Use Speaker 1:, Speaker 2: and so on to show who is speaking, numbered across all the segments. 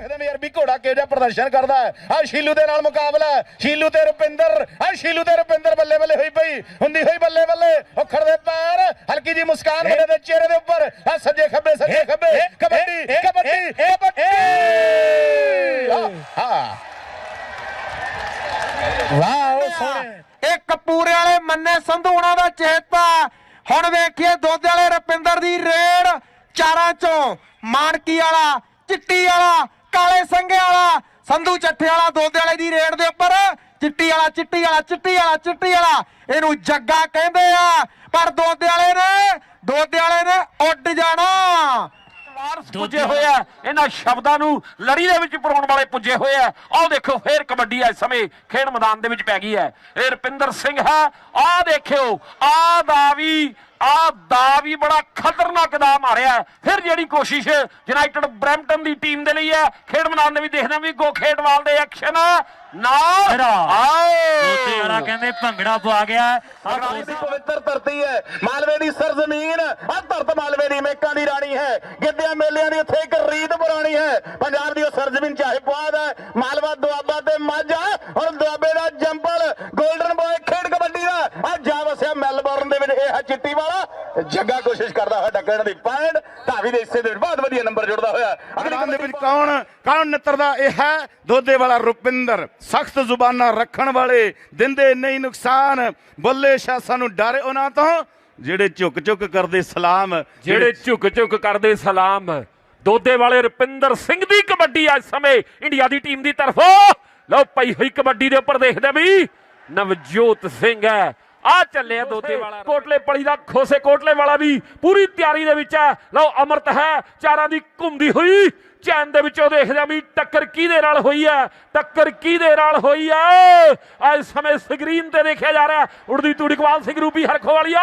Speaker 1: ਦੇਖਦੇ ਵੀ ਅਰਬੀ ਘੋੜਾ ਕਿਹੋ ਜਿਹਾ ਪ੍ਰਦਰਸ਼ਨ ਕਰਦਾ ਹੈ। ਆ ਸ਼ੀਲੂ ਦੇ ਨਾਲ ਮੁਕਾਬਲਾ। ਸ਼ੀਲੂ ਤੇ ਰੁਪਿੰਦਰ ਆ ਸ਼ੀਲੂ ਤੇ ਰੁਪਿੰਦਰ ਬੱਲੇ ਬੱਲੇ ਹੋਈ ਪਈ ਹੁੰਦੀ ਹੋਈ ਬੱਲੇ ਬੱਲੇ। ਔਖੜ ਦੇ ਪੈਰ ਹਲਕੀ ਜੀ ਮੁਸਕਾਨ ਮੁੰਡੇ ਦੇ ਚਿਹਰੇ ਦੇ ਉੱਪਰ। ਆ ਸੱਜੇ ਖੱਬੇ ਸੱਜੇ ਖੱਬੇ। ਕਬੱਡੀ ਕਬੱਡੀ ਕਬੱਡੀ! ਹਾਂ ਵਾਹ ਸੋਹਣੇ।
Speaker 2: ਇਹ ਕਪੂਰੇ ਵਾਲੇ ਮੰਨੇ ਸੰਧੂ ਉਹਨਾਂ ਦਾ ਚੇਤਾ ਹੁਣ ਵੇਖੀਏ ਦੁੱਧ ਵਾਲੇ ਰਪਿੰਦਰ ਦੀ ਰੇਡ। ਚਾਰਾਂ ਚੋਂ ਮਾਨਕੀ ਵਾਲਾ ਚਿੱਟੀ ਵਾਲਾ ਸੰਘੇ ਵਾਲਾ, ਸੰਧੂ ਚੱਠੇ ਵਾਲਾ ਦੁੱਧ ਵਾਲੇ ਦੀ ਰੇਡ ਦੇ ਉੱਪਰ। ਚਿੱਟੀ ਵਾਲਾ ਚਿੱਟੀ ਵਾਲਾ ਚਿੱਟੀ ਵਾਲਾ ਚਿੱਟੀ ਵਾਲਾ। ਇਹਨੂੰ ਜੱਗਾ ਕਹਿੰਦੇ ਆ, ਪਰ ਦੁੱਧ ਵਾਲੇ ਨੇ ਦੁੱਧ ਵਾਲੇ ਨੇ ਉੱਡ ਜਾਣਾ।
Speaker 3: ਵਾਰਸ ਪੁੱਜੇ ਹੋਏ ਆ। ਇਹਨਾਂ ਸ਼ਬਦਾਂ ਨੂੰ ਲੜੀ ਦੇ ਵਿੱਚ ਪਰੋਣ ਵਾਲੇ ਪੁੱਜੇ ਹੋਏ ਆ। ਆਹ ਦੇਖੋ ਫੇਰ ਕਬੱਡੀ ਇਸ ਸਮੇਂ ਖੇਡ ਮੈਦਾਨ ਦੇ ਵਿੱਚ ਪੈ ਗਈ ਹੈ। ਇਹ ਰੁਪਿੰਦਰ ਸਿੰਘ ਹੈ। ਆਹ ਦੇਖਿਓ ਆਹ ਦਾ ਵੀ ਆਹ ਦਾ ਵੀ ਬੜਾ ਖਤਰਨਾਕ ਦਾ ਮਾਰਿਆ। ਫਿਰ ਜਿਹੜੀ ਕੋਸ਼ਿਸ਼ ਯੂਨਾਈਟਿਡ ਬ੍ਰੈਂਪਟਨ ਦੀ ਟੀਮ ਦੇ ਲਈ ਹੈ। ਖੇਡ ਮੈਦਾਨ ਦੇ ਵਿੱਚ ਦੇਖਦੇ ਹਾਂ ਵੀ ਗੋ ਖੇਡਵਾਲ ਦੇ ਐਕਸ਼ਨ ਨਾਲ ਆਓ।
Speaker 4: ਵਾਲਾ ਕਹਿੰਦੇ ਭੰਗੜਾ ਪਵਾ ਗਿਆ।
Speaker 1: ਮਾਲਵੇ ਦੀ ਪਵਿੱਤਰ ਧਰਤੀ ਹੈ। ਮਾਲਵੇ ਦੀ ਸਰਜ਼ਮੀਨ ਆ ਧਰਤ ਮਾਲਵੇ ਦੀ ਮੇਕਾਂ ਦੀ ਰਾਣੀ ਹੈ। ਗਿੱਧਿਆਂ ਮੇਲਿਆਂ ਦੀ ਉੱਥੇ ਇੱਕ ਰੀਤ ਪੁਰਾਣੀ ਹੈ। ਪੰਜਾਬ ਦੀ ਉਹ ਸਰਜ਼ਮੀਨ ਚਾਹੇ ਪੁਆਧ ਹੈ। ਮਾਲਵਾ ਦੁਆਬਾ ਤੇ ਮਾਝਾ ਹੁਣ ਦੁਆਬੇ ਦਾ ਜੰਪਲ 골ਡਨ ਬॉय ਖੇਡ ਕਬੱਡੀ ਦਾ ਆ ਜਾ ਵਸਿਆ ਮੈਲਬੌਰਨ ਦੇ ਵਿੱਚ ਇਹ ਹੈ ਚਿੱਟੀ ਵਾਲਾ ਜੱਗਾ ਕੋਸ਼ਿਸ਼ ਕਰਦਾ ਹੋਇਆ ਡੱਕਣ ਦੀ। ਪੁਆਇੰਟ ਧਾਵੀ ਦੇ ਹਿੱਸੇ ਦੇ ਵਿੱਚ ਬਹੁਤ ਵਧੀਆ ਨੰਬਰ ਜੁੜਦਾ ਹੋਇਆ। ਅਗਲੀ ਦੇ ਵਿੱਚ ਕੌਣ? ਕੌਣ ਨਿੱਤਰਦਾ ਇਹ ਹੈ? ਦੋਦੇ ਵਾਲਾ ਰੁਪਿੰਦਰ। ਸਖਤ ਜ਼ੁਬਾਨਾਂ ਰੱਖਣ ਵਾਲੇ ਦਿੰਦੇ ਨਹੀਂ ਨੁਕਸਾਨ। ਬੱਲੇ ਸ਼ਾਹ ਸਾਨੂੰ ਡਰ ਉਹਨਾਂ ਤੋਂ। ਜਿਹੜੇ ਝੁਕ ਝੁਕ ਕਰਦੇ ਸਲਾਮ
Speaker 3: ਜਿਹੜੇ ਝੁਕ ਝੁਕ ਕਰਦੇ ਸਲਾਮ ਦੋਦੇ ਵਾਲੇ ਰੁਪਿੰਦਰ ਸਿੰਘ ਦੀ ਕਬੱਡੀ ਅੱਜ ਸਮੇਂ ਇੰਡੀਆ ਦੀ ਟੀਮ ਦੀ ਤਰਫੋਂ। ਲਓ ਪਈ ਹੋਈ ਕਬੱਡੀ ਦੇ ਉੱਪਰ ਦੇਖਦੇ ਵੀ ਨਵਜੋਤ ਸਿੰਘ ਹੈ। ਆ ਚੱਲਿਆ ਦੋਦੇ ਵਾਲਾ ਕੋਟਲੇ ਪਲੀ ਦਾ, ਖੋਸੇ ਕੋਟਲੇ ਵਾਲਾ ਵੀ ਪੂਰੀ ਤਿਆਰੀ ਦੇ ਵਿੱਚ ਹੈ। ਲਓ, ਅਮਰਤ ਹੈ, ਚਾਰਾਂ ਦੀ ਘੁੰਮਦੀ ਹੋਈ। ਚੈਨ ਦੇ ਵਿੱਚੋਂ ਦੇਖਦੇ ਆ ਵੀ ਟੱਕਰ ਕਿਹਦੇ ਨਾਲ ਹੋਈ ਹੈ ਟੱਕਰ ਕਿਹਦੇ ਨਾਲ ਹੋਈ ਹੈ ਅੱਜ ਸਮੇਂ ਸਕਰੀਨ ਤੇ ਦੇਖਿਆ ਜਾ ਰਿਹਾ। ਉੜਦੀ ਤੂੜੀਕਵਾਲ ਸਿੰਘ ਰੂਪੀ ਹਰਖੋ ਵਾਲੀਆ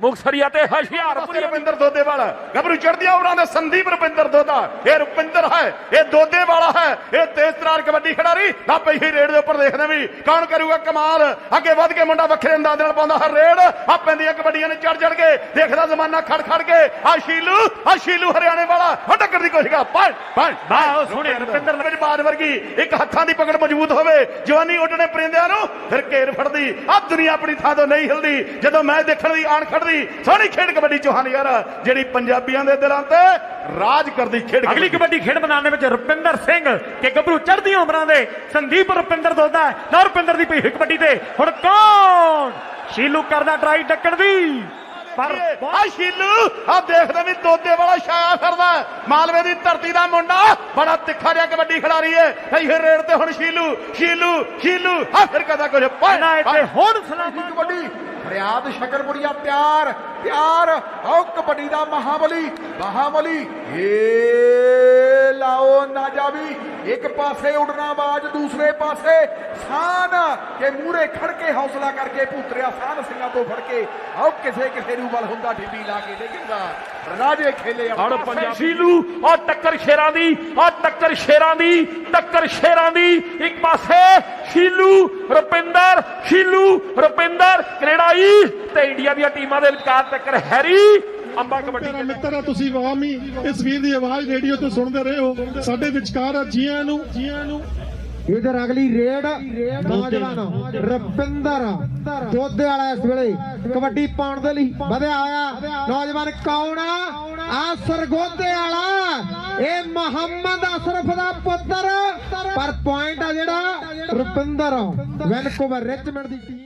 Speaker 3: ਮੁਕਸਰੀਆ ਤੇ ਹਸ਼ਿਆਰਪੁਰੀ
Speaker 1: ਰੁਪਿੰਦਰ ਦੋਦੇ ਵਾਲਾ। ਗੱਭਰੂ ਚੜਦੀਆਂ ਉਰਾਂ ਦੇ ਸੰਦੀਪ ਰੁਪਿੰਦਰ ਦੋਦਾ ਇਹ ਰੁਪਿੰਦਰ ਹੈ ਇਹ ਦੋਦੇ ਵਾਲਾ ਹੈ ਇਹ ਤੇਜ਼ ਤਰਾਰ ਕਬੱਡੀ ਖਿਡਾਰੀ। ਨਾ ਪਈ ਹੀ ਰੇਡ ਦੇ ਉੱਪਰ ਦੇਖਦੇ ਵੀ ਕੌਣ ਕਰੂਗਾ ਕਮਾਲ। ਅੱਗੇ ਵੱਧ ਕੇ ਮੁੰਡਾ ਵੱਖਰੇ ਅੰਦਾਜ਼ ਨਾਲ ਪਾਉਂਦਾ ਹਰ ਰੇਡ। ਆ ਪੈਂਦੀਆਂ ਕਬੱਡੀਆਂ ਨੇ ਚੜ ਚੜ ਕੇ ਦੇਖਦਾ ਜ਼ਮਾਨਾ ਖੜ ਖੜ ਕੇ। ਆ ਸ਼ੀਲੂ ਆ ਸ਼ੀਲੂ ਹਰਿਆਣੇ ਵਾਲਾ। ਆ ਟੱਕਰ ਦੀ ਕੋਸ਼ਿਸ਼ ਕਰ ਪੜ ਪੜ
Speaker 4: ਵਾਹ, ਸੋਹਣੇ
Speaker 1: ਰੁਪਿੰਦਰ ਵਿੱਚ ਬਾਦ ਵਰਗੀ ਇੱਕ ਹੱਥਾਂ ਦੀ ਪਕੜ ਮਜ਼ਬੂਤ ਹੋਵੇ ਜਵਾਨੀ ਉੱਡਣੇ ਪਰਿੰਦਿਆਂ ਨੂੰ ਫਿਰ ਘੇਰ ਫੜਦੀ। ਆ ਦੁਨੀਆ ਆਪਣੀ ਥਾਂ ਤੋਂ ਨਹੀਂ ਹਿਲਦੀ। ਜਦੋਂ ਮੈਂ ਦੇਖਣ ਦੀ ਆਣ ਖੜਦੀ ਸੋਹਣੀ ਖੇਡ ਕਬੱਡੀ ਚੋਹਾਨ ਯਾਰ ਜਿਹੜੀ ਪੰਜਾਬੀਆਂ ਦੇ ਦਿਲਾਂ ਤੇ ਰਾਜ ਕਰਦੀ ਖੇਡ
Speaker 4: ਅਗਲੀ ਕਬੱਡੀ। ਖੇਡ ਮੈਦਾਨ ਦੇ ਵਿੱਚ ਰੁਪਿੰਦਰ ਸਿੰਘ ਤੇ ਗੱਭਰੂ ਚੜ੍ਹਦੀਆਂ ਉਮਰਾਂ ਦੇ ਸੰਦੀਪ ਰੁਪਿੰਦਰ ਦੋਦਾ ਨਾ ਰੁਪਿੰਦਰ ਦੀ ਪਈ ਕਬੱਡੀ ਤੇ। ਹੁਣ ਕੌਣ? ਸ਼ੀਲੂ ਕਰਦਾ ਟਰਾਈ ਡੱਕਣ ਦੀ। ਪਰ
Speaker 1: ਆ ਸ਼ੀਲੂ ਆ ਦੇਖਦੇ ਵੀ ਦੋਦੇ ਵਾਲਾ ਛਾਇਆ ਫਿਰਦਾ ਮਾਲਵੇ ਦੀ ਧਰਤੀ ਦਾ ਮੁੰਡਾ ਬੜਾ ਤਿੱਖਾ ਜਿਹਾ ਕਬੱਡੀ ਖਿਡਾਰੀ ਹੈ ਇਹ ਰੇਡ ਤੇ ਹੁਣ ਸ਼ੀਲੂ ਸ਼ੀਲੂ ਸ਼ੀਲੂ ਆ ਫਿਰ ਕਦਾ ਕੁਝ
Speaker 4: ਨਾ ਇੱਥੇ ਹੁਣ ਸਲਾਮਾਂ
Speaker 2: ਕਬੱਡੀ। ਫਰਿਆਦ ਸ਼ਕਰਪੁਰੀਆ ਪਿਆਰ ਪਿਆਰ ਆਓ ਕਬੱਡੀ ਦਾ ਮਹਾਬਲੀ ਮਹਾਬਲੀ ਏ ਲਾਓ ਨਾ ਜਾਵੀ। ਇੱਕ ਪਾਸੇ ਉਡਣਾ ਬਾਜ ਦੂਸਰੇ ਪਾਸੇ ਸਾਨ। ਕੇ ਮੂਰੇ ਖੜ ਕੇ ਹੌਸਲਾ ਕਰਕੇ ਭੂਤਰਿਆ ਸਾਨ ਸਿੰਘਾਂ ਤੋਂ ਫੜ ਕੇ ਆਓ ਕਿਸੇ ਕਿਸੇ ਨੂੰ ਬਲ ਹੁੰਦਾ ਢਿੱਡੀ ਲਾ ਕੇ ਡੇਗੇਗਾ ਰਾਜੇ ਖੇਲੇ
Speaker 3: ਹੜ ਪੰਜਾਬ ਸ਼ੀਲੂ। ਆ ਟੱਕਰ ਸ਼ੇਰਾਂ ਦੀ ਆ ਟੱਕਰ ਸ਼ੇਰਾਂ ਦੀ ਟੱਕਰ ਸ਼ੇਰਾਂ ਦੀ। ਇੱਕ ਪਾਸੇ ਸ਼ੀਲੂ ਰੁਪਿੰਦਰ ਸ਼ੀਲੂ ਰੁਪਿੰਦਰ ਕੈਨੇਡਾਈ ਤੇ ਇੰਡੀਆ ਦੀਆਂ ਟੀਮਾਂ ਦੇ ਵਿਚਕਾਰ ਟੱਕਰ ਹੈਰੀ। ਅੰਬਾ ਕਬੱਡੀ
Speaker 5: ਮੇਰਾ ਮਿੱਤਰ ਆ ਤੁਸੀਂ ਆਵਾਮੀ ਇਸ ਵੀਰ ਦੀ ਆਵਾਜ਼ ਰੇਡੀਓ ਤੇ ਸੁਣਦੇ ਰਹੇ ਹੋ। ਸਾਡੇ ਵਿਚਕਾਰ ਆ ਜੀਆਂ ਨੂੰ। ਜੀਆਂ ਨੂੰ
Speaker 6: ਇਧਰ ਅਗਲੀ ਰੇਡ ਨੌਜਵਾਨ ਰਪਿੰਦਰ ਦੋਦੇ ਵਾਲਾ ਇਸ ਵੇਲੇ ਕਬੱਡੀ ਪਾਉਣ ਦੇ ਲਈ ਵਧਿਆ ਹੋਇਆ। ਨੌਜਵਾਨ ਕੌਣ ਆ? ਆ ਸਰਗੋਦੇ ਵਾਲਾ। ਇਹ ਮੁਹੰਮਦ ਅਸ਼ਰਫ ਦਾ ਪੁੱਤਰ। ਪਰ ਪੁਆਇੰਟ ਆ ਜਿਹੜਾ ਰੁਪਿੰਦਰ ਵੈਨਕੂਵਰ ਰਿਚਮੰਡ ਦੀ ਟੀਮ